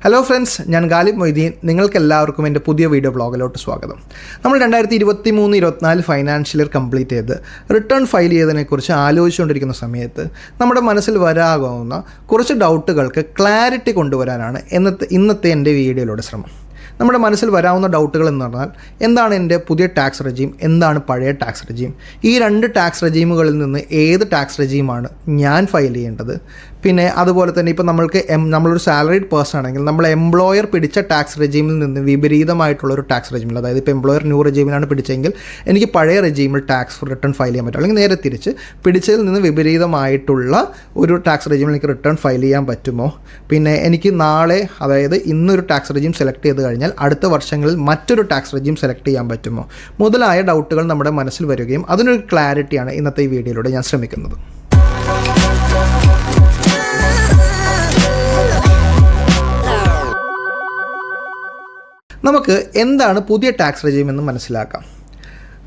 Hello friends ഞാൻ ഗാലിബ് മൊയ്തീൻ. നിങ്ങൾക്ക് എല്ലാവർക്കും എന്റെ പുതിയ വീഡിയോ ബ്ലോഗിലോട്ട് സ്വാഗതം. നമ്മൾ രണ്ടായിരത്തി ഇരുപത്തി മൂന്ന് ഇരുപത്തിനാല് ഫൈനാൻഷ്യൽ ഇയർ കംപ്ലീറ്റ് ചെയ്ത് റിട്ടേൺ ഫയൽ ചെയ്തതിനെക്കുറിച്ച് ആലോചിച്ചുകൊണ്ടിരിക്കുന്ന സമയത്ത് നമ്മുടെ മനസ്സിൽ വരാകാവുന്ന കുറച്ച് ഡൗട്ടുകൾക്ക് ക്ലാരിറ്റി കൊണ്ടുവരാനാണ് ഇന്നത്തെ ഇന്നത്തെ എന്റെ വീഡിയോയിലൂടെ ശ്രമം. നമ്മുടെ മനസ്സിൽ വരാവുന്ന ഡൗട്ടുകൾ എന്ന് പറഞ്ഞാൽ എന്താണ് എന്റെ പുതിയ ടാക്സ് റെജീം എന്താണ് പഴയ ടാക്സ് റെജീം ഈ രണ്ട് ടാക്സ് റെജീമുകളിൽ നിന്ന് ഏത് ടാക്സ് റെജീമാണ് ഞാൻ ഫയൽ ചെയ്യേണ്ടത്? പിന്നെ അതുപോലെ തന്നെ ഇപ്പോൾ നമ്മൾക്ക് എം നമ്മളൊരു സാലറിഡ് പേഴ്സൺ ആണെങ്കിൽ നമ്മൾ എംപ്ലോയർ പിടിച്ച ടാക്സ് റെജീമിൽ നിന്ന് വിപരീതമായിട്ടുള്ള ഒരു ടാക്സ് റെജീമിൽ അതായത് ഇപ്പോൾ എംപ്ലോയർ ന്യൂ റെജീമിലാണ് പിടിച്ചെങ്കിൽ എനിക്ക് പഴയ റെജീമിൽ ടാക്സ് റിട്ടേൺ ഫയൽ ചെയ്യാൻ പറ്റും. അല്ലെങ്കിൽ നേരെ തിരിച്ച് പിടിച്ചതിൽ നിന്ന് വിപരീതമായിട്ടുള്ള ഒരു ടാക്സ് റെജീമിൽ എനിക്ക് റിട്ടേൺ ഫയൽ ചെയ്യാൻ പറ്റുമോ? പിന്നെ എനിക്ക് നാളെ അതായത് ഇന്നൊരു ടാക്സ് റെജീം സെലക്ട് ചെയ്ത് കഴിഞ്ഞാൽ അടുത്ത വർഷങ്ങളിൽ മറ്റൊരു ടാക്സ് റെജീം സെലക്ട് ചെയ്യാൻ പറ്റുമോ? മുതലായ ഡൗട്ടുകൾ നമ്മുടെ മനസ്സിൽ വരികയും അതിനൊരു ക്ലാരിറ്റിയാണ് ഇന്നത്തെ ഈ വീഡിയോയിലൂടെ ഞാൻ ശ്രമിക്കുന്നത്. നമുക്ക് എന്താണ് പുതിയ ടാക്സ് റെജീം എന്ന് മനസ്സിലാക്കാം.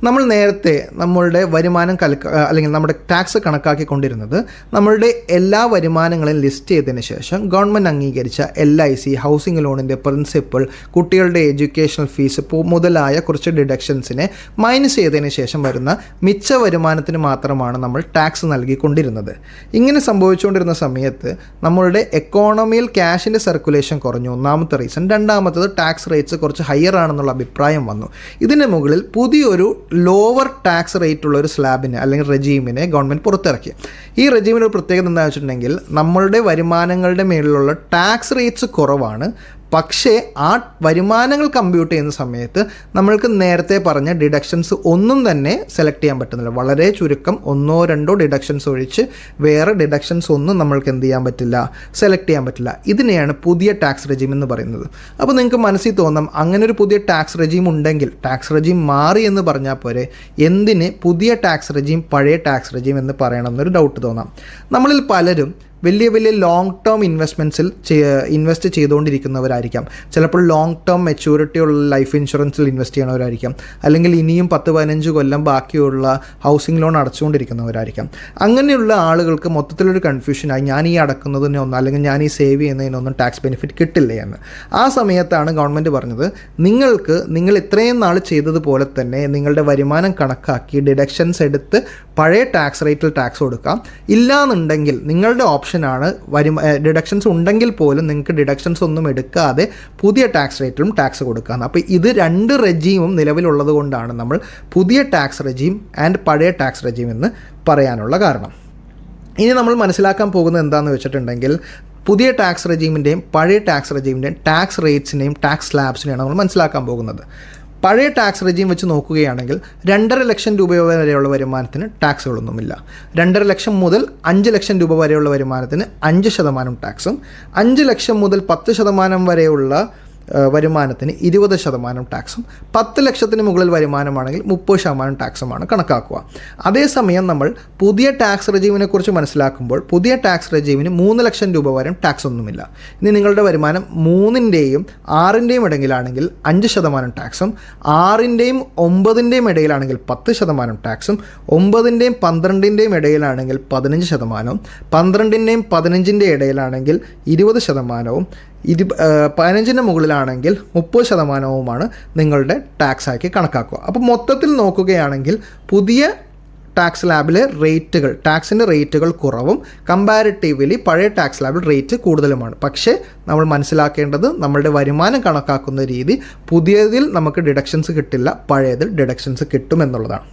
നമ്മൾ നേരത്തെ നമ്മളുടെ വരുമാനം കലക്ക അല്ലെങ്കിൽ നമ്മുടെ ടാക്സ് കണക്കാക്കിക്കൊണ്ടിരുന്നത് നമ്മളുടെ എല്ലാ വരുമാനങ്ങളും ലിസ്റ്റ് ചെയ്തതിന് ശേഷം ഗവൺമെന്റ് അംഗീകരിച്ച എൽ ഐ സി ഹൗസിംഗ് ലോണിന്റെ പ്രിൻസിപ്പിൾ കുട്ടികളുടെ എഡ്യൂക്കേഷണൽ ഫീസ് മുതലായ കുറച്ച് ഡിഡക്ഷൻസിനെ മൈനസ് ചെയ്തതിന് ശേഷം വരുന്ന മിച്ച വരുമാനത്തിന് മാത്രമാണ് നമ്മൾ ടാക്സ് നൽകിക്കൊണ്ടിരുന്നത്. ഇങ്ങനെ സംഭവിച്ചുകൊണ്ടിരുന്ന സമയത്ത് നമ്മളുടെ എക്കോണമിയിൽ ക്യാഷിന്റെ സർക്കുലേഷൻ കുറഞ്ഞു. ഒന്നാമത്തെ റീസൺ രണ്ടാമത്തത് ടാക്സ് റേറ്റ്സ് കുറച്ച് ഹയർ ആണെന്നുള്ള അഭിപ്രായം വന്നു. ഇതിന് മുകളിൽ പുതിയൊരു ലോവർ ടാക്സ് റേറ്റ് ഉള്ള ഒരു സ്ലാബിനെ അല്ലെങ്കിൽ റെജീമിനെ ഗവൺമെന്റ് പുറത്തിറക്കി. ഈ റെജീമിന് ഒരു പ്രത്യേകത എന്താ വെച്ചിട്ടുണ്ടെങ്കിൽ നമ്മളുടെ വരുമാനങ്ങളുടെ മേളിലുള്ള ടാക്സ് റേറ്റ്സ് കുറവാണ്. പക്ഷേ ആ വരുമാനങ്ങൾ കമ്പ്യൂട്ട് ചെയ്യുന്ന സമയത്ത് നമ്മൾക്ക് നേരത്തെ പറഞ്ഞ ഡിഡക്ഷൻസ് ഒന്നും തന്നെ സെലക്ട് ചെയ്യാൻ പറ്റുന്നില്ല. വളരെ ചുരുക്കം ഒന്നോ രണ്ടോ ഡിഡക്ഷൻസ് ഒഴിച്ച് വേറെ ഡിഡക്ഷൻസ് ഒന്നും നമ്മൾക്ക് എന്ത് ചെയ്യാൻ പറ്റില്ല സെലക്ട് ചെയ്യാൻ പറ്റില്ല. ഇതിനെയാണ് പുതിയ ടാക്സ് റെജീം എന്ന് പറയുന്നത്. അപ്പോൾ നിങ്ങൾക്ക് മനസ്സിൽ തോന്നാം അങ്ങനെ ഒരു പുതിയ ടാക്സ് റെജീം ഉണ്ടെങ്കിൽ ടാക്സ് റെജീം മാറി എന്ന് പറഞ്ഞാൽ പോരെ എന്തിന് പുതിയ ടാക്സ് റെജീം പഴയ ടാക്സ് റെജീം എന്ന് പറയണമെന്നൊരു ഡൗട്ട് തോന്നാം. നമ്മളിൽ പലരും വലിയ വലിയ ലോങ് ടേം ഇൻവെസ്റ്റ്മെന്റ്സിൽ ഇൻവെസ്റ്റ് ചെയ്തുകൊണ്ടിരിക്കുന്നവരായിരിക്കാം. ചിലപ്പോൾ ലോങ് ടേം മെച്യൂരിറ്റി ഉള്ള ലൈഫ് ഇൻഷുറൻസിൽ ഇൻവെസ്റ്റ് ചെയ്യണവരായിരിക്കാം. അല്ലെങ്കിൽ ഇനിയും പത്ത് പതിനഞ്ച് കൊല്ലം ബാക്കിയുള്ള ഹൗസിംഗ് ലോൺ അടച്ചുകൊണ്ടിരിക്കുന്നവരായിരിക്കാം. അങ്ങനെയുള്ള ആളുകൾക്ക് മൊത്തത്തിലൊരു കൺഫ്യൂഷനായി ഞാൻ ഈ അടക്കുന്നതിനൊന്നും അല്ലെങ്കിൽ ഞാൻ ഈ സേവ് ചെയ്യുന്നതിനൊന്നും ടാക്സ് ബെനിഫിറ്റ് കിട്ടില്ല എന്ന്. ആ സമയത്താണ് ഗവൺമെന്റ് പറഞ്ഞത് നിങ്ങൾക്ക് നിങ്ങൾ ഇത്രയും നാൾ ചെയ്തതുപോലെ തന്നെ നിങ്ങളുടെ വരുമാനം കണക്കാക്കി ഡിഡക്ഷൻസ് എടുത്ത് പഴയ ടാക്സ് റേറ്റിൽ ടാക്സ് കൊടുക്കാം. ഇല്ലാന്നുണ്ടെങ്കിൽ നിങ്ങളുടെ ഓപ്ഷനാണ് വരുമ ഡിഡക്ഷൻസ് ഉണ്ടെങ്കിൽ പോലും നിങ്ങൾക്ക് ഡിഡക്ഷൻസ് ഒന്നും എടുക്കാതെ പുതിയ ടാക്സ് റേറ്റിലും ടാക്സ് കൊടുക്കാം. അപ്പോൾ ഇത് രണ്ട് റെജീമും നിലവിലുള്ളത് കൊണ്ടാണ് നമ്മൾ പുതിയ ടാക്സ് റെജീം ആൻഡ് പഴയ ടാക്സ് റെജീം എന്ന് പറയാനുള്ള കാരണം. ഇനി നമ്മൾ മനസ്സിലാക്കാൻ പോകുന്നത് എന്താണെന്ന് വെച്ചിട്ടുണ്ടെങ്കിൽ പുതിയ ടാക്സ് റെജീമിന്റെയും പഴയ ടാക്സ് റെജീമിന്റെയും ടാക്സ് റേറ്റ്സിനെയും ടാക്സ് സ്ലാബ്സിനെയാണ് നമ്മൾ മനസ്സിലാക്കാൻ പോകുന്നത്. പഴയ ടാക്സ് റെജീം വെച്ച് നോക്കുകയാണെങ്കിൽ രണ്ടര ലക്ഷം രൂപ വരെയുള്ള വരുമാനത്തിന് ടാക്സുകളൊന്നുമില്ല. രണ്ടര ലക്ഷം മുതൽ അഞ്ച് ലക്ഷം രൂപ വരെയുള്ള വരുമാനത്തിന് അഞ്ച് ശതമാനം ടാക്സും അഞ്ച് ലക്ഷം മുതൽ പത്ത് ശതമാനം വരെയുള്ള വരുമാനത്തിന് ഇരുപത് ശതമാനം ടാക്സും പത്ത് ലക്ഷത്തിന് മുകളിൽ വരുമാനമാണെങ്കിൽ മുപ്പത് ശതമാനം ടാക്സുമാണ് കണക്കാക്കുക. അതേസമയം നമ്മൾ പുതിയ ടാക്സ് റെജീമിനെ കുറിച്ച് മനസ്സിലാക്കുമ്പോൾ പുതിയ ടാക്സ് റെജീമിന് മൂന്ന് ലക്ഷം രൂപ വരെ ടാക്സ് ഒന്നുമില്ല ഇനി നിങ്ങളുടെ വരുമാനം മൂന്നിന്റെയും ആറിന്റെയും ഇടയിലാണെങ്കിൽ അഞ്ച് ശതമാനം ടാക്സും ആറിന്റെയും ഒമ്പതിന്റെയും ഇടയിലാണെങ്കിൽ പത്ത് ശതമാനം ടാക്സും ഒമ്പതിന്റെയും പന്ത്രണ്ടിന്റെയും ഇടയിലാണെങ്കിൽ പതിനഞ്ച് ശതമാനവും പന്ത്രണ്ടിന്റെയും പതിനഞ്ചിന്റെ ഇടയിലാണെങ്കിൽ ഇരുപത് ശതമാനവും ഇരു പതിനഞ്ചിന് മുകളിലാണെങ്കിൽ മുപ്പത് ശതമാനവുമാണ് നിങ്ങളുടെ ടാക്സ് ആക്കി കണക്കാക്കുക. അപ്പോൾ മൊത്തത്തിൽ നോക്കുകയാണെങ്കിൽ പുതിയ ടാക്സ് ലാബിലെ റേറ്റുകൾ ടാക്സിന്റെ റേറ്റുകൾ കുറവും കമ്പാരിറ്റീവ്ലി പഴയ ടാക്സ് ലാബിൽ റേറ്റ് കൂടുതലുമാണ്. പക്ഷേ നമ്മൾ മനസ്സിലാക്കേണ്ടത് നമ്മളുടെ വരുമാനം കണക്കാക്കുന്ന രീതി പുതിയതിൽ നമുക്ക് ഡിഡക്ഷൻസ് കിട്ടില്ല പഴയതിൽ ഡിഡക്ഷൻസ് കിട്ടും എന്നുള്ളതാണ്.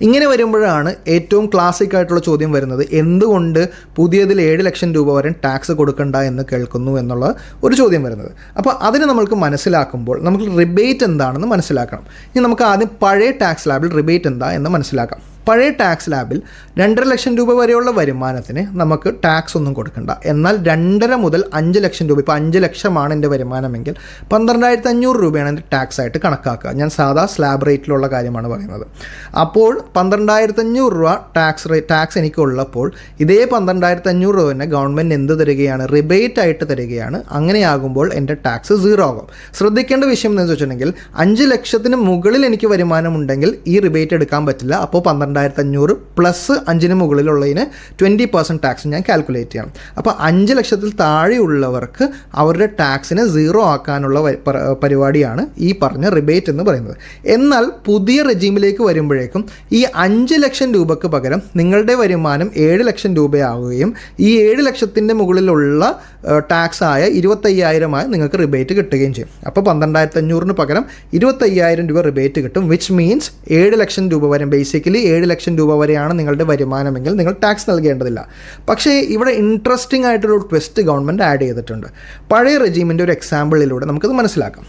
ഇങ്ങനെ വരുമ്പോഴാണ് ഏറ്റവും ക്ലാസിക് ആയിട്ടുള്ള ചോദ്യം വരുന്നത് എന്തുകൊണ്ട് പുതിയതിൽ ഏഴ് ലക്ഷം രൂപ വരെ ടാക്സ് കൊടുക്കണ്ട എന്ന് കേൾക്കുന്നു എന്നുള്ള ഒരു ചോദ്യം വരുന്നത്. അപ്പോൾ അതിന് നമ്മൾക്ക് മനസ്സിലാക്കുമ്പോൾ നമുക്ക് റിബേറ്റ് എന്താണെന്ന് മനസ്സിലാക്കണം. ഇനി നമുക്ക് ആദ്യം പഴയ ടാക്സ് ലാബിൽ റിബേറ്റ് എന്താ എന്ന് മനസ്സിലാക്കാം. പഴയ ടാക്സ് ലാബിൽ രണ്ടര ലക്ഷം രൂപ വരെയുള്ള വരുമാനത്തിന് നമുക്ക് ടാക്സ് ഒന്നും കൊടുക്കണ്ട. എന്നാൽ രണ്ടര മുതൽ അഞ്ച് ലക്ഷം രൂപ ഇപ്പോൾ അഞ്ച് ലക്ഷമാണ് എന്റെ വരുമാനമെങ്കിൽ പന്ത്രണ്ടായിരത്തി അഞ്ഞൂറ് രൂപയാണ് എന്റെ ടാക്സ് ആയിട്ട് കണക്കാക്കുക. ഞാൻ സാധാ സ്ലാബ് റേറ്റിലുള്ള കാര്യമാണ് പറയുന്നത്. അപ്പോൾ പന്ത്രണ്ടായിരത്തി അഞ്ഞൂറ് രൂപ ടാക്സ് റേ ടാക്സ് എനിക്കുള്ളപ്പോൾ ഇതേ പന്ത്രണ്ടായിരത്തി അഞ്ഞൂറ് രൂപ തന്നെ ഗവൺമെന്റ് എന്ത് തരികയാണ്? റിബേറ്റ് ആയിട്ട് തരികയാണ്. അങ്ങനെയാകുമ്പോൾ എന്റെ ടാക്സ് സീറോ ആകും. ശ്രദ്ധിക്കേണ്ട വിഷയം എന്ന് വെച്ചിട്ടുണ്ടെങ്കിൽ അഞ്ച് ലക്ഷത്തിന് മുകളിൽ എനിക്ക് വരുമാനമുണ്ടെങ്കിൽ ഈ റിബേറ്റ് എടുക്കാൻ പറ്റില്ല. അപ്പോൾ പന്ത്രണ്ട് പന്ത്രണ്ടായിരത്തി അഞ്ഞൂറ് പ്ലസ് അഞ്ചിന് മുകളിലുള്ളതിന് ട്വന്റി പെർസെന്റ് ടാക്സ് ഞാൻ കാൽക്കുലേറ്റ് ചെയ്യണം. അപ്പോൾ അഞ്ച് ലക്ഷത്തിൽ താഴെയുള്ളവർക്ക് അവരുടെ ടാക്സിനെ സീറോ ആക്കാനുള്ള പരിപാടിയാണ് ഈ പറഞ്ഞ റിബേറ്റ് എന്ന് പറയുന്നത്. എന്നാൽ പുതിയ റെജീമിലേക്ക് വരുമ്പോഴേക്കും ഈ അഞ്ച് ലക്ഷം രൂപയ്ക്ക് പകരം നിങ്ങളുടെ വരുമാനം ഏഴ് ലക്ഷം രൂപയാവുകയും ഈ ഏഴ് ലക്ഷത്തിന്റെ മുകളിലുള്ള ടാക്സ് ആയ ഇരുപത്തയ്യായിരമായി നിങ്ങൾക്ക് റിബേറ്റ് കിട്ടുകയും ചെയ്യും. അപ്പോൾ പന്ത്രണ്ടായിരത്തി അഞ്ഞൂറിന് പകരം ഇരുപത്തയ്യായിരം രൂപ റിബേറ്റ് കിട്ടും വിച്ച് മീൻസ് ഏഴ് ലക്ഷം രൂപ വരെ ബേസിക്കലി ഏഴ് ലക്ഷം രൂപ വരെയാണ് നിങ്ങളുടെ വരുമാനമെങ്കിൽ നിങ്ങൾ ടാക്സ് നൽകേണ്ടതില്ല. പക്ഷേ ഇവിടെ ഇൻട്രസ്റ്റിംഗ് ആയിട്ടൊരു ട്വിസ്റ്റ് ഗവൺമെന്റ് ആഡ് ചെയ്തിട്ടുണ്ട്. പഴയ റെജീമിന്റെ ഒരു എക്സാമ്പിളിലൂടെ നമുക്കത് മനസ്സിലാക്കാം.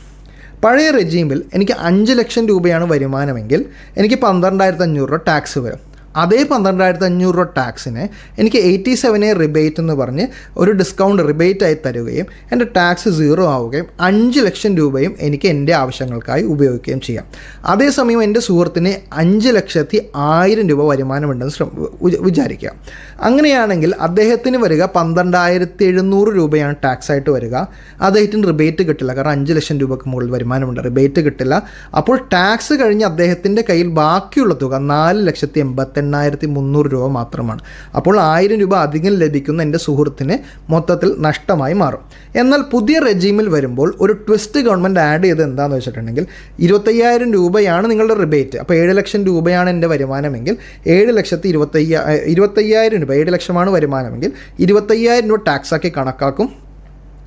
പഴയ റെജീമിൽ എനിക്ക് അഞ്ച് ലക്ഷം രൂപയാണ് വരുമാനമെങ്കിൽ എനിക്ക് പന്ത്രണ്ടായിരത്തി അഞ്ഞൂറ് രൂപ ടാക്സ് വരും. അതേ പന്ത്രണ്ടായിരത്തി അഞ്ഞൂറ് രൂപ ടാക്സിനെ എനിക്ക് എയ്റ്റി സെവനെ റിബേറ്റ് എന്ന് പറഞ്ഞ് ഒരു ഡിസ്കൗണ്ട് റിബേറ്റ് ആയി തരുകയും എന്റെ ടാക്സ് സീറോ ആവുകയും അഞ്ച് ലക്ഷം രൂപയും എനിക്ക് എന്റെ ആവശ്യങ്ങൾക്കായി ഉപയോഗിക്കുകയും ചെയ്യാം. അതേസമയം എന്റെ സുഹൃത്തിന് അഞ്ച് ലക്ഷത്തി ആയിരം രൂപ വരുമാനമുണ്ടെന്ന് ശ്രമ വിചാരിക്കുക. അങ്ങനെയാണെങ്കിൽ അദ്ദേഹത്തിന് വരിക പന്ത്രണ്ടായിരത്തി എഴുന്നൂറ് രൂപയാണ് ടാക്സ് ആയിട്ട് വരിക അദ്ദേഹത്തിന് റിബേറ്റ് കിട്ടില്ല. കാരണം അഞ്ച് ലക്ഷം രൂപക്ക് മുകളിൽ വരുമാനമുണ്ട്. റിബേറ്റ് കിട്ടില്ല. അപ്പോൾ ടാക്സ് കഴിഞ്ഞ് അദ്ദേഹത്തിന്റെ കയ്യിൽ ബാക്കിയുള്ള തുക നാല് ലക്ഷത്തി എൺപത്തെണ്ണായിരത്തി മുന്നൂറ് രൂപ മാത്രമാണ്. അപ്പോൾ ആയിരം രൂപ അധികം ലഭിക്കുന്ന എന്റെ സുഹൃത്തിന് മൊത്തത്തിൽ നഷ്ടമായി മാറും. എന്നാൽ പുതിയ റെജീമിൽ വരുമ്പോൾ ഒരു ട്വിസ്റ്റ് ഗവൺമെന്റ് ആഡ് ചെയ്ത് എന്താണെന്ന് വെച്ചിട്ടുണ്ടെങ്കിൽ ഇരുപത്തയ്യായിരം രൂപയാണ് നിങ്ങളുടെ റിബേറ്റ്. അപ്പോൾ ഏഴ് ലക്ഷം രൂപയാണ് എന്റെ വരുമാനമെങ്കിൽ ഏഴ് ലക്ഷത്തി ഇരുപത്തയ്യ ഇരുപത്തയ്യായിരം രൂപ ഏഴ് ലക്ഷമാണ് വരുമാനമെങ്കിൽ ഇരുപത്തയ്യായിരം രൂപ ടാക്സ് ആക്കി കണക്കാക്കും.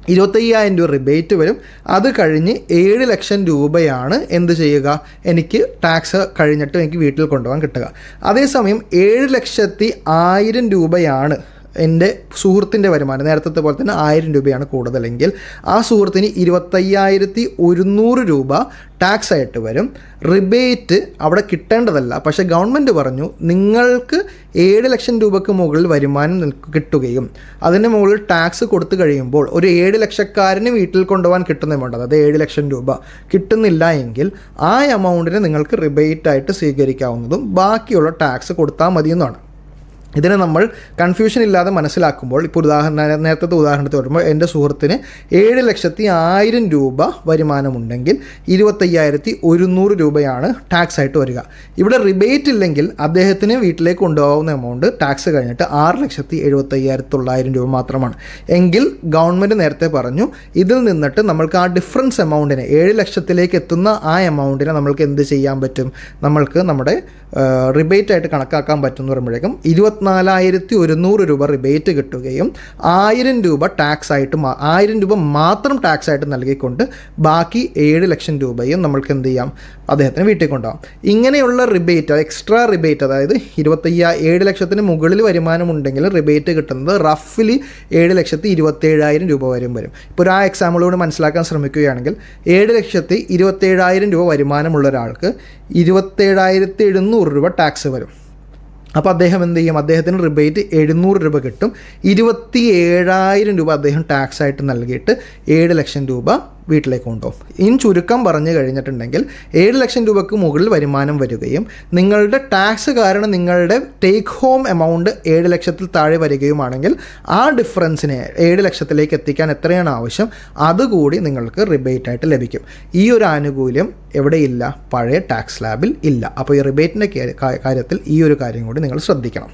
ഇരുപത്തയ്യായിരം രൂപ റിബേറ്റ് വരും. അത് കഴിഞ്ഞ് ഏഴ് ലക്ഷം രൂപയാണ് എന്ത് ചെയ്യുക? എനിക്ക് ടാക്സ് കഴിഞ്ഞിട്ട് എനിക്ക് വീട്ടിൽ കൊണ്ടുപോകാൻ കിട്ടുക. അതേസമയം ഏഴ് ലക്ഷത്തി ആയിരം രൂപയാണ് എന്റെ സുഹൃത്തിന്റെ വരുമാനം നേരത്തെ പോലെ തന്നെ ആയിരം രൂപയാണ് കൂടുതലെങ്കിൽ ആ സുഹൃത്തിന് ഇരുപത്തയ്യായിരത്തി ഒരുന്നൂറ് രൂപ ടാക്സ് ആയിട്ട് വരും. റിബേറ്റ് അവിടെ കിട്ടേണ്ടതല്ല. പക്ഷേ ഗവൺമെന്റ് പറഞ്ഞു നിങ്ങൾക്ക് ഏഴ് ലക്ഷം രൂപയ്ക്ക് മുകളിൽ വരുമാനം കിട്ടുകയും അതിന് മുകളിൽ ടാക്സ് കൊടുത്തു കഴിയുമ്പോൾ ഒരു ഏഴ് ലക്ഷക്കാരന് വീട്ടിൽ കൊണ്ടുപോകാൻ കിട്ടുന്ന എമൗണ്ട് അതായത് ഏഴ് ലക്ഷം രൂപ. കിട്ടുന്നില്ല എങ്കിൽ ആ എമൗണ്ടിനെ നിങ്ങൾക്ക് റിബേറ്റ് ആയിട്ട് സ്വീകരിക്കാവുന്നതും ബാക്കിയുള്ള ടാക്സ് കൊടുത്താൽ മതിയെന്നാണ്. ഇതിനെ നമ്മൾ കൺഫ്യൂഷൻ ഇല്ലാതെ മനസ്സിലാക്കുമ്പോൾ ഇപ്പോൾ ഉദാഹരണ നേരത്തെ ഉദാഹരണത്തിൽ വരുമ്പോൾ എന്റെ സുഹൃത്തിന് ഏഴ് ലക്ഷത്തി ആയിരം രൂപ വരുമാനമുണ്ടെങ്കിൽ ഇരുപത്തയ്യായിരത്തി ഒരുന്നൂറ് രൂപയാണ് ടാക്സ് ആയിട്ട് വരിക. ഇവിടെ റിബേറ്റ് ഇല്ലെങ്കിൽ അദ്ദേഹത്തിന് വീട്ടിലേക്ക് കൊണ്ടുപോകുന്ന എമൗണ്ട് ടാക്സ് കഴിഞ്ഞിട്ട് ആറ് ലക്ഷത്തി എഴുപത്തയ്യായിരത്തി തൊള്ളായിരം രൂപ മാത്രമാണ്. എങ്കിൽ ഗവൺമെന്റ് നേരത്തെ പറഞ്ഞു ഇതിൽ നിന്നിട്ട് നമ്മൾക്ക് ആ ഡിഫറൻസ് എമൗണ്ടിനെ ഏഴ് ലക്ഷത്തിലേക്ക് എത്തുന്ന ആ എമൗണ്ടിനെ നമ്മൾക്ക് എന്ത് ചെയ്യാൻ പറ്റും? നമ്മൾക്ക് നമ്മുടെ റിബേറ്റ് ആയിട്ട് കണക്കാക്കാൻ പറ്റും എന്ന് പറയുമ്പോഴേക്കും ഇരുപത്തിനാലായിരത്തി ഒരുന്നൂറ് രൂപ റിബേറ്റ് കിട്ടുകയും ആയിരം രൂപ ടാക്സ് ആയിട്ട് ആയിരം രൂപ മാത്രം ടാക്സ് ആയിട്ട് നൽകിക്കൊണ്ട് ബാക്കി ഏഴ് ലക്ഷം രൂപയും നമ്മൾക്ക് എന്ത് ചെയ്യാം? അദ്ദേഹത്തിന് വീട്ടിൽ കൊണ്ടുപോകാം. ഇങ്ങനെയുള്ള റിബേറ്റ് എക്സ്ട്രാ റിബേറ്റ് അതായത് ഇരുപത്തയ്യാ ഏഴ് ലക്ഷത്തിന് മുകളിൽ വരുമാനം ഉണ്ടെങ്കിൽ റിബേറ്റ് കിട്ടുന്നത് റഫ്ലി ഏഴ് ലക്ഷത്തി ഇരുപത്തേഴായിരം രൂപ വരും വരും. ഇപ്പോൾ ആ എക്സാമ്പിളോട് മനസ്സിലാക്കാൻ ശ്രമിക്കുകയാണെങ്കിൽ ഏഴ് ലക്ഷത്തി ഇരുപത്തേഴായിരം രൂപ വരുമാനമുള്ള ഒരാൾക്ക് ഇരുപത്തേഴായിരത്തി എഴുന്നൂറ് രൂപ ടാക്സ് വരും. അപ്പോൾ അദ്ദേഹം എന്ത് ചെയ്യും? അദ്ദേഹത്തിന് റിബേറ്റ് എഴുന്നൂറ് രൂപ കിട്ടും. ഇരുപത്തി ഏഴായിരം രൂപ അദ്ദേഹം ടാക്സ് ആയിട്ട് നൽകിയിട്ട് ഏഴ് ലക്ഷം രൂപ വീട്ടിലേക്ക് കൊണ്ടുപോകും. ഇൻ ചുരുക്കം പറഞ്ഞു കഴിഞ്ഞിട്ടുണ്ടെങ്കിൽ ഏഴ് ലക്ഷം രൂപയ്ക്ക് മുകളിൽ വരുമാനം വരികയും നിങ്ങളുടെ ടാക്സ് കാരണം നിങ്ങളുടെ ടേക്ക് ഹോം എമൗണ്ട് ഏഴ് ലക്ഷത്തിൽ താഴെ വരികയുമാണെങ്കിൽ ആ ഡിഫറൻസിനെ ഏഴ് ലക്ഷത്തിലേക്ക് എത്തിക്കാൻ എത്രയാണ് ആവശ്യം? അതുകൂടി നിങ്ങൾക്ക് റിബേറ്റ് ആയിട്ട് ലഭിക്കും. ഈ ഒരു ആനുകൂല്യം എവിടെയില്ല? പഴയ ടാക്സ് ലാബിൽ ഇല്ല. അപ്പോൾ ഈ റിബേറ്റിന്റെ കാര്യത്തിൽ ഈ ഒരു കാര്യം കൂടി നിങ്ങൾ ശ്രദ്ധിക്കണം.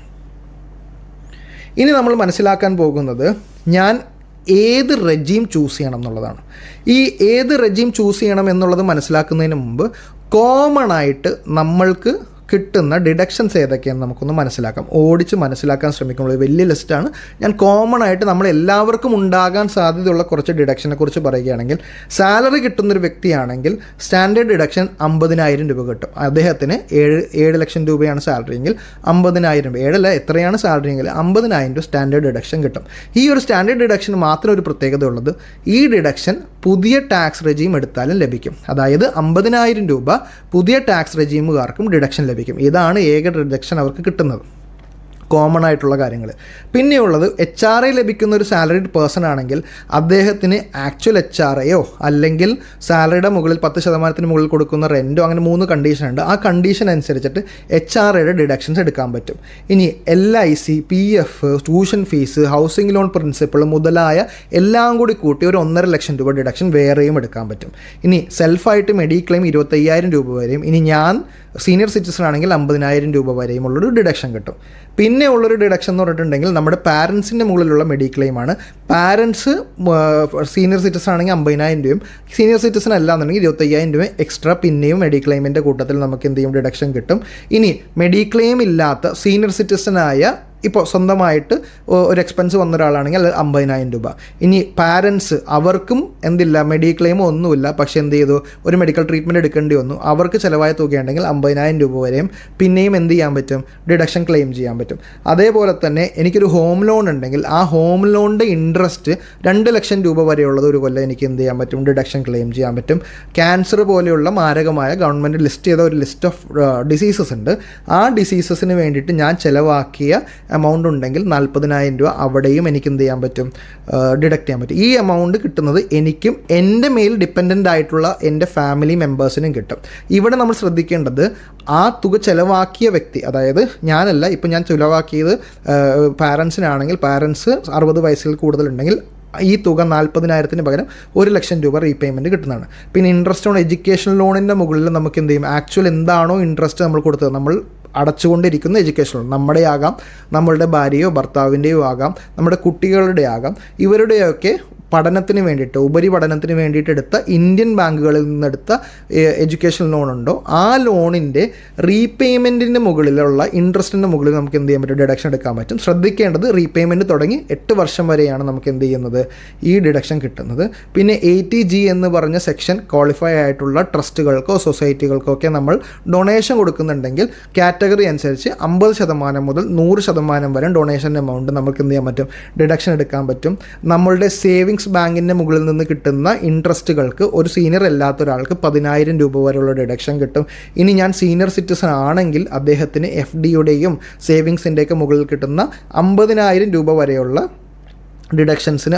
ഇനി നമ്മൾ മനസ്സിലാക്കാൻ പോകുന്നത് ഞാൻ ഏത് റെജീം ചൂസ് ചെയ്യണം എന്നുള്ളതാണ്. ഈ ഏത് റെജീം ചൂസ് ചെയ്യണം എന്നുള്ളത് മനസ്സിലാക്കുന്നതിന് മുമ്പ് കോമൺ ആയിട്ട് നമ്മൾക്ക് കിട്ടുന്ന ഡിഡക്ഷൻസ് ഏതൊക്കെയാണെന്ന് നമുക്കൊന്ന് മനസ്സിലാക്കാം. ഓടിച്ച് മനസ്സിലാക്കാൻ ശ്രമിക്കുമ്പോൾ വലിയ ലിസ്റ്റാണ് ഞാൻ കോമൺ ആയിട്ട് നമ്മൾ എല്ലാവർക്കും ഉണ്ടാകാൻ സാധ്യതയുള്ള കുറച്ച് ഡിഡക്ഷനെ കുറിച്ച് പറയുകയാണെങ്കിൽ സാലറി കിട്ടുന്നൊരു വ്യക്തിയാണെങ്കിൽ സ്റ്റാൻഡേർഡ് ഡിഡക്ഷൻ അമ്പതിനായിരം രൂപ കിട്ടും. അദ്ദേഹത്തിന് ഏഴ് ഏഴ് ലക്ഷം രൂപയാണ് സാലറി എങ്കിൽ അമ്പതിനായിരം രൂപ. ഏഴല്ല എത്രയാണ് സാലറി എങ്കിൽ അമ്പതിനായിരം രൂപ സ്റ്റാൻഡേർഡ് ഡിഡക്ഷൻ കിട്ടും. ഈ ഒരു സ്റ്റാൻഡേർഡ് ഡിഡക്ഷൻ മാത്രം ഒരു പ്രത്യേകത ഉള്ളത് ഈ ഡിഡക്ഷൻ പുതിയ ടാക്സ് റെജീം എടുത്താലും ലഭിക്കും. അതായത് അമ്പതിനായിരം രൂപ പുതിയ ടാക്സ് റെജീമുകാർക്കും ഡിഡക്ഷൻ ലഭിക്കും. ഇതാണ് ഏക ഡിഡക്ഷൻ അവർക്ക് കിട്ടുന്നത്. കോമൺ ആയിട്ടുള്ള കാര്യങ്ങൾ പിന്നെയുള്ളത് എച്ച് ആർ ഐ ലഭിക്കുന്ന ഒരു സാലറിഡ് പേഴ്സൺ ആണെങ്കിൽ അദ്ദേഹത്തിന് ആക്ച്വൽ എച്ച് ആർ ഐയോ അല്ലെങ്കിൽ സാലറിയുടെ മുകളിൽ പത്ത് ശതമാനത്തിന് മുകളിൽ കൊടുക്കുന്ന റെന്റോ അങ്ങനെ മൂന്ന് കണ്ടീഷൻ ഉണ്ട്. ആ കണ്ടീഷൻ അനുസരിച്ചിട്ട് എച്ച് ആർ ഐയുടെ ഡിഡക്ഷൻസ് എടുക്കാൻ പറ്റും. ഇനി L I C P F tuition fees housing loan principal മുതലായ എല്ലാം കൂടി കൂട്ടി ഒരു ഒന്നര ലക്ഷം രൂപ ഡിഡക്ഷൻ വേറെയും എടുക്കാൻ പറ്റും. ഇനി സെൽഫായിട്ട് മെഡിക്ലെയിം ഇരുപത്തയ്യായിരം രൂപ വരെയും ഇനി ഞാൻ സീനിയർ സിറ്റിസൺ ആണെങ്കിൽ അമ്പതിനായിരം രൂപ വരെയും ഉള്ളൊരു ഡിഡക്ഷൻ കിട്ടും. പിന്നെ ഉള്ളൊരു ഡിഡക്ഷൻ എന്ന് പറഞ്ഞിട്ടുണ്ടെങ്കിൽ നമ്മുടെ പാരൻസിന്റെ മുകളിലുള്ള മെഡിക്ലെയിം ആണ്. പാരൻസ് സീനിയർ സിറ്റിസൺ ആണെങ്കിൽ അമ്പതിനായിരം രൂപയും സീനിയർ സിറ്റിസൺ അല്ല എന്നുണ്ടെങ്കിൽ ഇരുപത്തയ്യായിരം രൂപയും എക്സ്ട്രാ പിന്നെയും മെഡിക്ലെയിമിന്റെ കൂട്ടത്തിൽ നമുക്ക് എന്ത് ചെയ്യും? ഡിഡക്ഷൻ കിട്ടും. ഇനി മെഡിക്ലെയിം ഇല്ലാത്ത സീനിയർ സിറ്റിസണായ ഇപ്പോൾ സ്വന്തമായിട്ട് ഒരു എക്സ്പെൻസ് വന്ന ഒരാളാണെങ്കിൽ അത് അമ്പതിനായിരം രൂപ. ഇനി പാരൻസ് അവർക്കും എന്തില്ല മെഡിക്ലെയിമോ ഒന്നുമില്ല. പക്ഷേ എന്ത് ചെയ്തു? ഒരു മെഡിക്കൽ ട്രീറ്റ്മെന്റ് എടുക്കേണ്ടി വന്നു. അവർക്ക് ചിലവായ തുകയുണ്ടെങ്കിൽ അമ്പതിനായിരം രൂപ വരെയും പിന്നെയും എന്ത് ചെയ്യാൻ പറ്റും? ഡിഡക്ഷൻ ക്ലെയിം ചെയ്യാൻ പറ്റും. അതേപോലെ തന്നെ എനിക്കൊരു ഹോം ലോൺ ഉണ്ടെങ്കിൽ ആ ഹോം ലോണിന്റെ ഇൻട്രസ്റ്റ് രണ്ട് ലക്ഷം രൂപ വരെയുള്ളത് ഒരു കൊല്ലം എനിക്ക് എന്ത് ചെയ്യാൻ പറ്റും? ഡിഡക്ഷൻ ക്ലെയിം ചെയ്യാൻ പറ്റും. ക്യാൻസർ പോലെയുള്ള മാരകമായ ഗവൺമെന്റ് ലിസ്റ്റ് ചെയ്ത ഒരു ലിസ്റ്റ് ഓഫ് ഡിസീസസ് ഉണ്ട്. ആ ഡിസീസസിന് വേണ്ടിയിട്ട് ഞാൻ ചിലവാക്കിയ എമൗണ്ട് ഉണ്ടെങ്കിൽ നാൽപ്പതിനായിരം രൂപ അവിടെയും എനിക്ക് എന്ത് ചെയ്യാൻ പറ്റും? ഡിഡക്ട് ചെയ്യാൻ പറ്റും. ഈ എമൗണ്ട് കിട്ടുന്നത് എനിക്കും എന്റെ മേൽ ഡിപ്പെൻഡന്റ് ആയിട്ടുള്ള എന്റെ ഫാമിലി മെമ്പേഴ്സിനും കിട്ടും. ഇവിടെ നമ്മൾ ശ്രദ്ധിക്കേണ്ടത് ആ തുക ചിലവാക്കിയ വ്യക്തി അതായത് ഞാനല്ല ഇപ്പം ഞാൻ ചിലവാക്കിയത് പാരൻസിനാണെങ്കിൽ പാരൻസ് അറുപത് വയസ്സിൽ കൂടുതലുണ്ടെങ്കിൽ ഈ തുക നാൽപ്പതിനായിരത്തിന് പകരം ഒരു ലക്ഷം രൂപ റീപേയ്മെന്റ് കിട്ടുന്നതാണ്. പിന്നെ ഇൻട്രസ്റ്റ് ഓൺ എഡ്യൂക്കേഷൻ ലോണിന്റെ മുകളിൽ നമുക്ക് എന്ത് ചെയ്യും? ആക്ച്വൽ എന്താണോ ഇൻട്രസ്റ്റ് നമ്മൾ കൊടുത്തത്. നമ്മൾ അടച്ചുകൊണ്ടിരിക്കുന്ന എഡ്യൂക്കേഷൻ ലോൺ നമ്മുടെ ആകാം നമ്മളുടെ ഭാര്യയോ ഭർത്താവിന്റെയോ ആകാം നമ്മുടെ കുട്ടികളുടെ ആകാം ഇവരുടെയൊക്കെ പഠനത്തിന് വേണ്ടിയിട്ട് ഉപരിപഠനത്തിന് വേണ്ടിയിട്ട് എടുത്ത ഇന്ത്യൻ ബാങ്കുകളിൽ നിന്നെടുത്ത എഡ്യൂക്കേഷൻ ലോൺ ഉണ്ടോ? ആ ലോണിന്റെ റീപേയ്മെന്റിന് മുകളിലുള്ള ഇൻട്രസ്റ്റിന്റെ മുകളിൽ നമുക്ക് എന്ത് ചെയ്യാൻ പറ്റും? ഡിഡക്ഷൻ എടുക്കാൻ പറ്റും. ശ്രദ്ധിക്കേണ്ടത് റീപേയ്മെന്റ് തുടങ്ങി എട്ട് വർഷം വരെയാണ് നമുക്ക് എന്ത് ചെയ്യുന്നത്? ഈ ഡിഡക്ഷൻ കിട്ടുന്നത്. പിന്നെ എ ടി ജി എന്ന് പറഞ്ഞ സെക്ഷൻ ക്വാളിഫൈ ആയിട്ടുള്ള ട്രസ്റ്റുകൾക്കോ സൊസൈറ്റികൾക്കോ ഒക്കെ നമ്മൾ ഡൊണേഷൻ കൊടുക്കുന്നുണ്ടെങ്കിൽ കാറ്റഗറി അനുസരിച്ച് അമ്പത് ശതമാനം മുതൽ നൂറ് ശതമാനം വരെ ഡൊണേഷൻ എമൗണ്ട് നമുക്ക് എന്ത് ചെയ്യാൻ പറ്റും? ഡിഡക്ഷൻ എടുക്കാൻ പറ്റും. നമ്മളുടെ സേവിങ്സ് ബാങ്കിന്റെ മുകളിൽ നിന്ന് കിട്ടുന്ന ഇൻട്രസ്റ്റുകൾക്ക് ഒരു സീനിയർ അല്ലാത്ത ഒരാൾക്ക് പതിനായിരം രൂപ വരെയുള്ള ഡിഡക്ഷൻ കിട്ടും. ഇനി ഞാൻ സീനിയർ സിറ്റിസൺ ആണെങ്കിൽ അദ്ദേഹത്തിന് എഫ് ഡിയുടെയും സേവിങ്സിന്റെയൊക്കെ മുകളിൽ കിട്ടുന്ന അമ്പതിനായിരം രൂപ വരെയുള്ള ഡിഡക്ഷൻസിന്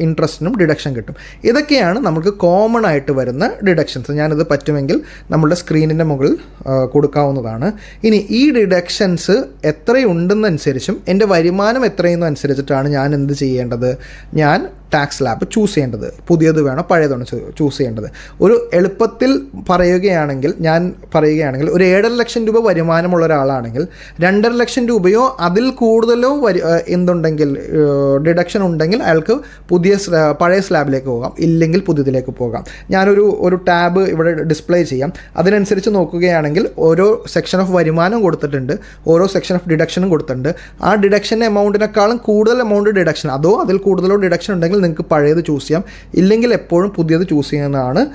ഇൻട്രസ്റ്റിനും ഡിഡക്ഷൻ കിട്ടും. ഇതൊക്കെയാണ് നമുക്ക് കോമൺ ആയിട്ട് വരുന്ന ഡിഡക്ഷൻസ് ഞാനിത് പറ്റുമെങ്കിൽ നമ്മളുടെ സ്ക്രീനിന്റെ മുകളിൽ കൊടുക്കാവുന്നതാണ്. ഇനി ഈ ഡിഡക്ഷൻസ് എത്രയുണ്ടെന്നനുസരിച്ചും എന്റെ വരുമാനം എത്രയെന്നനുസരിച്ചിട്ടാണ് ഞാൻ എന്ത് ചെയ്യേണ്ടത്? ഞാൻ ടാക്സ് ലാബ് ചൂസ് ചെയ്യേണ്ടത്. പുതിയത് വേണോ പഴയതാണോ ചൂസ് ചെയ്യേണ്ടത്. ഒരു എളുപ്പത്തിൽ പറയുകയാണെങ്കിൽ ഞാൻ പറയുകയാണെങ്കിൽ ഒരു ഏഴര ലക്ഷം രൂപ വരുമാനമുള്ള ഒരാളാണെങ്കിൽ രണ്ടര ലക്ഷം രൂപയോ അതിൽ കൂടുതലോ വരി എന്തുണ്ടെങ്കിൽ ഡിഡക്ഷൻ ഉണ്ടെങ്കിൽ അയാൾക്ക് പുതിയ പഴയ സ്ലാബിലേക്ക് പോകാം. ഇല്ലെങ്കിൽ പുതിയതിലേക്ക് പോകാം. ഞാനൊരു ഒരു ടാബ് ഇവിടെ ഡിസ്പ്ലേ ചെയ്യാം. അതിനനുസരിച്ച് നോക്കുകയാണെങ്കിൽ ഓരോ സെക്ഷൻ ഓഫ് വരുമാനം കൊടുത്തിട്ടുണ്ട് ഓരോ സെക്ഷൻ ഓഫ് ഡിഡക്ഷനും കൊടുത്തിട്ടുണ്ട്. ആ ഡിഡക്ഷൻ എമൗണ്ടിനേക്കാളും കൂടുതൽ എമൗണ്ട് ഡിഡക്ഷൻ അതോ അതിൽ കൂടുതലോ ഡിഡക്ഷൻ ഉണ്ടെങ്കിൽ നിങ്ങൾക്ക് പഴയത് ചൂസ് ചെയ്യാം. ഇല്ലെങ്കിൽ എപ്പോഴും പുതിയത് ചൂസ് ചെയ്യുന്നതാണ്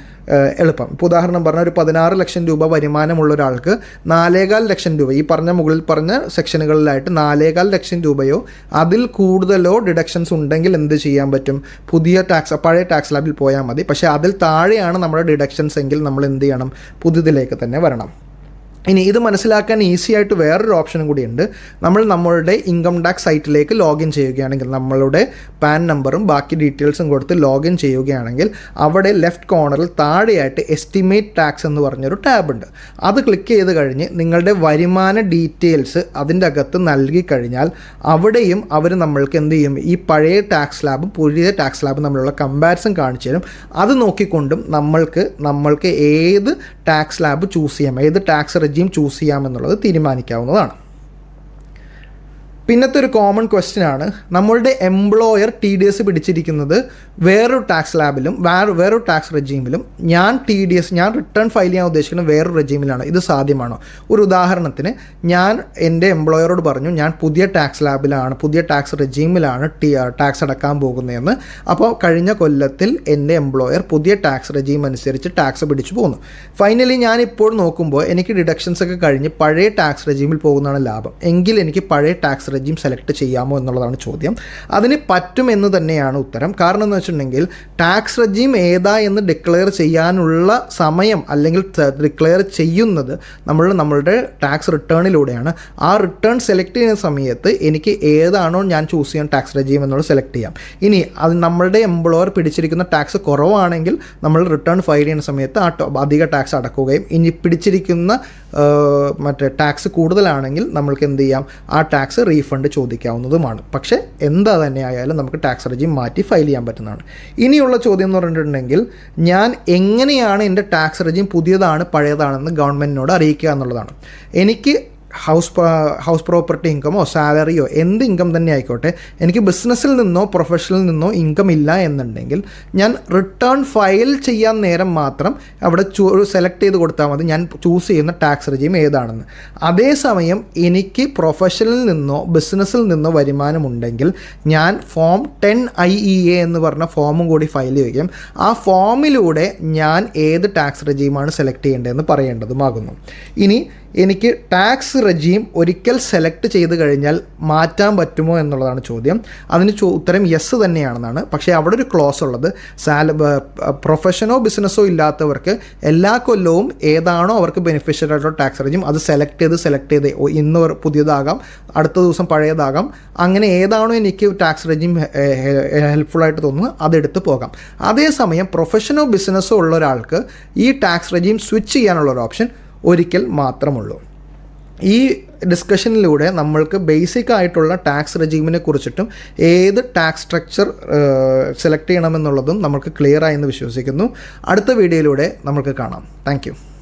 എളുപ്പം. ഇപ്പോൾ ഉദാഹരണം പറഞ്ഞാൽ ഒരു പതിനാറ് ലക്ഷം രൂപ വരുമാനമുള്ള ഒരാൾക്ക് നാലേകാൽ ലക്ഷം രൂപ ഈ പറഞ്ഞ മുകളിൽ പറഞ്ഞ സെക്ഷനുകളിലായിട്ട് നാലേകാൽ ലക്ഷം രൂപയോ അതിൽ കൂടുതലോ ഡിഡക്ഷൻസ് ഉണ്ടെങ്കിൽ എന്ത് ചെയ്യാൻ പറ്റും? പുതിയ ടാക്സ് പഴയ ടാക്സ് ലാബിൽ പോയാൽ മതി. പക്ഷേ അതിൽ താഴെയാണ് നമ്മുടെ ഡിഡക്ഷൻസ് എങ്കിൽ നമ്മൾ എന്ത് ചെയ്യണം? പുതിയതിലേക്ക് തന്നെ വരണം. ഇനി ഇത് മനസ്സിലാക്കാൻ ഈസി ആയിട്ട് വേറൊരു ഓപ്ഷനും കൂടിയുണ്ട് നമ്മൾ നമ്മളുടെ ഇൻകം ടാക്സ് സൈറ്റിലേക്ക് ലോഗിൻ ചെയ്യുകയാണെങ്കിൽ നമ്മളുടെ പാൻ നമ്പറും ബാക്കി ഡീറ്റെയിൽസും കൊടുത്ത് ലോഗിൻ ചെയ്യുകയാണെങ്കിൽ അവിടെ ലെഫ്റ്റ് കോർണറിൽ താഴെയായിട്ട് എസ്റ്റിമേറ്റ് ടാക്സ് എന്ന് പറഞ്ഞൊരു ടാബ് ഉണ്ട്. അത് ക്ലിക്ക് ചെയ്ത് കഴിഞ്ഞ് നിങ്ങളുടെ വരുമാന ഡീറ്റെയിൽസ് അതിന്റെ അകത്ത് നൽകി കഴിഞ്ഞാൽ അവിടെയും അവർ നമ്മൾക്ക് എന്ത് ചെയ്യും? ഈ പഴയ ടാക്സ് സ്ലാബും പുതിയ ടാക്സ് സ്ലാബും തമ്മിലുള്ള കമ്പാരിസൺ കാണിച്ചു തരും. അത് നോക്കിക്കൊണ്ടും നമ്മൾക്ക് നമ്മൾക്ക് ഏത് ടാക്സ് ലാബ് ചൂസ് ചെയ്യാം? ഏത് ടാക്സ് റെജീം ചൂസ് ചെയ്യാമെന്നുള്ളത് തീരുമാനിക്കാവുന്നതാണ്. പിന്നത്തെ ഒരു കോമൺ ക്വസ്റ്റ്യൻ ആണ്. നമ്മളുടെ എംപ്ലോയർ ടി ഡി എസ് പിടിച്ചിരിക്കുന്നത് വേറൊരു ടാക്സ് ലാബിലും വേറെ വേറൊരു ടാക്സ് റെജീമിലും ഞാൻ ടി ഡി എസ് ഞാൻ റിട്ടേൺ ഫയൽ ചെയ്യാൻ ഉദ്ദേശിക്കുന്ന വേറൊരു റെജീമിലാണ് ഇത് സാധ്യമാണോ? ഒരു ഉദാഹരണത്തിന് ഞാൻ എന്റെ എംപ്ലോയറോട് പറഞ്ഞു ഞാൻ പുതിയ ടാക്സ് ലാബിലാണ് പുതിയ ടാക്സ് റെജീമിലാണ് ടി ടാക്സ് അടക്കാൻ പോകുന്നതെന്ന്. അപ്പോൾ കഴിഞ്ഞ കൊല്ലത്തിൽ എന്റെ എംപ്ലോയർ പുതിയ ടാക്സ് റെജീം അനുസരിച്ച് ടാക്സ് പിടിച്ചു പോകുന്നു ഫൈനലി ഞാൻ ഇപ്പോൾ നോക്കുമ്പോൾ എനിക്ക് ഡിഡക്ഷൻസ് ഒക്കെ കഴിഞ്ഞ് പഴയ ടാക്സ് റെജീമിൽ പോകുന്നതാണ് ലാഭം. എങ്കിൽ എനിക്ക് പഴയ ടാക്സ് റെജീം സെലക്ട് ചെയ്യാമോ എന്നുള്ളതാണ് ചോദ്യം. അതിന് പറ്റുമെന്ന് തന്നെയാണ് ഉത്തരം. കാരണം എന്ന് വെച്ചിട്ടുണ്ടെങ്കിൽ ടാക്സ് റെജീം ഏതാ എന്ന് ഡിക്ലെയർ ചെയ്യാനുള്ള സമയം അല്ലെങ്കിൽ ഡിക്ലെയർ ചെയ്യുന്നത് നമ്മൾ നമ്മളുടെ ടാക്സ് റിട്ടേണിലൂടെയാണ്. ആ റിട്ടേൺ സെലക്ട് ചെയ്യുന്ന സമയത്ത് എനിക്ക് ഏതാണോ ഞാൻ ചൂസ് ചെയ്യാൻ ടാക്സ് റെജീം എന്നുള്ളത് സെലക്ട് ചെയ്യാം. ഇനി അത് നമ്മളുടെ എംപ്ലോയർ പിടിച്ചിരിക്കുന്ന ടാക്സ് കുറവാണെങ്കിൽ നമ്മൾ റിട്ടേൺ ഫയൽ ചെയ്യുന്ന സമയത്ത് ആ അധിക ടാക്സ് അടക്കുകയും ഇനി പിടിച്ചിരിക്കുന്ന മറ്റേ ടാക്സ് കൂടുതലാണെങ്കിൽ നമ്മൾക്ക് എന്ത് ചെയ്യാം? ആ ടാക്സ് റീഫണ്ട് ചോദിക്കാവുന്നതുമാണ്. പക്ഷേ എന്താ തന്നെ ആയാലും നമുക്ക് ടാക്സ് റെജിം മാറ്റി ഫയൽ ചെയ്യാൻ പറ്റുന്നതാണ്. ഇനിയുള്ള ചോദ്യം എന്ന് പറഞ്ഞിട്ടുണ്ടെങ്കിൽ ഞാൻ എങ്ങനെയാണ് എന്റെ ടാക്സ് റെജിം പുതിയതാണ് പഴയതാണെന്ന് ഗവൺമെന്റിനോട് അറിയിക്കുക എന്നുള്ളതാണ്. എനിക്ക് ഹൗസ് ഹൗസ് പ്രോപ്പർട്ടി ഇൻകമോ സാലറിയോ എന്ത് ഇൻകം തന്നെ ആയിക്കോട്ടെ എനിക്ക് ബിസിനസ്സിൽ നിന്നോ പ്രൊഫഷനിൽ നിന്നോ ഇൻകം ഇല്ല എന്നുണ്ടെങ്കിൽ ഞാൻ റിട്ടേൺ ഫയൽ ചെയ്യാൻ നേരം മാത്രം അവിടെ സെലക്ട് ചെയ്ത് കൊടുത്താൽ മതി. ഞാൻ ചൂസ് ചെയ്യുന്ന ടാക്സ് റെജീം ഏതാണെന്ന്. അതേസമയം എനിക്ക് പ്രൊഫഷനിൽ നിന്നോ ബിസിനസ്സിൽ നിന്നോ വരുമാനമുണ്ടെങ്കിൽ ഞാൻ form ten I E A എന്ന് പറഞ്ഞ ഫോമും കൂടി ഫയൽ ചെയ്യുകയും ആ ഫോമിലൂടെ ഞാൻ ഏത് ടാക്സ് റെജീമാണ് സെലക്ട് ചെയ്യേണ്ടതെന്ന് പറയേണ്ടതുമാകുന്നു. ഇനി എനിക്ക് ടാക്സ് റെജീം ഒരിക്കൽ സെലക്ട് ചെയ്ത് കഴിഞ്ഞാൽ മാറ്റാൻ പറ്റുമോ എന്നുള്ളതാണ് ചോദ്യം. അതിന് ഉത്തരം യെസ് തന്നെയാണെന്നാണ്. പക്ഷേ അവിടെ ഒരു ക്ലോസ് ഉള്ളത്. സാല പ്രൊഫഷനോ ബിസിനസ്സോ ഇല്ലാത്തവർക്ക് എല്ലാ കൊല്ലവും ഏതാണോ അവർക്ക് ബെനിഫിഷ്യൽ ആയിട്ടുള്ള ടാക്സ് റെജീം അത് സെലക്ട് ചെയ്ത് സെലക്ട് ചെയ്ത്. ഇന്ന് പുതിയതാകാം അടുത്ത ദിവസം പഴയതാകാം. അങ്ങനെ ഏതാണോ എനിക്ക് ടാക്സ് റെജീം ഹെൽപ്ഫുള്ളായിട്ട് തോന്നുന്നത് അതെടുത്ത് പോകാം. അതേസമയം പ്രൊഫഷനോ ബിസിനസ്സോ ഉള്ള ഒരാൾക്ക് ഈ ടാക്സ് റെജീം സ്വിച്ച് ചെയ്യാനുള്ള ഒരു ഓപ്ഷൻ ഒരിക്കൽ മാത്രമുള്ളൂ. ഈ ഡിസ്കഷനിലൂടെ നമ്മൾക്ക് ബേസിക് ആയിട്ടുള്ള ടാക്സ് റെജീമിനെ കുറിച്ചിട്ടും ഏത് ടാക്സ് സ്ട്രക്ചർ സെലക്ട് ചെയ്യണമെന്നുള്ളതും നമുക്ക് ക്ലിയർ ആയെന്ന് വിശ്വസിക്കുന്നു. അടുത്ത വീഡിയോയിലൂടെ നമുക്ക് കാണാം. താങ്ക്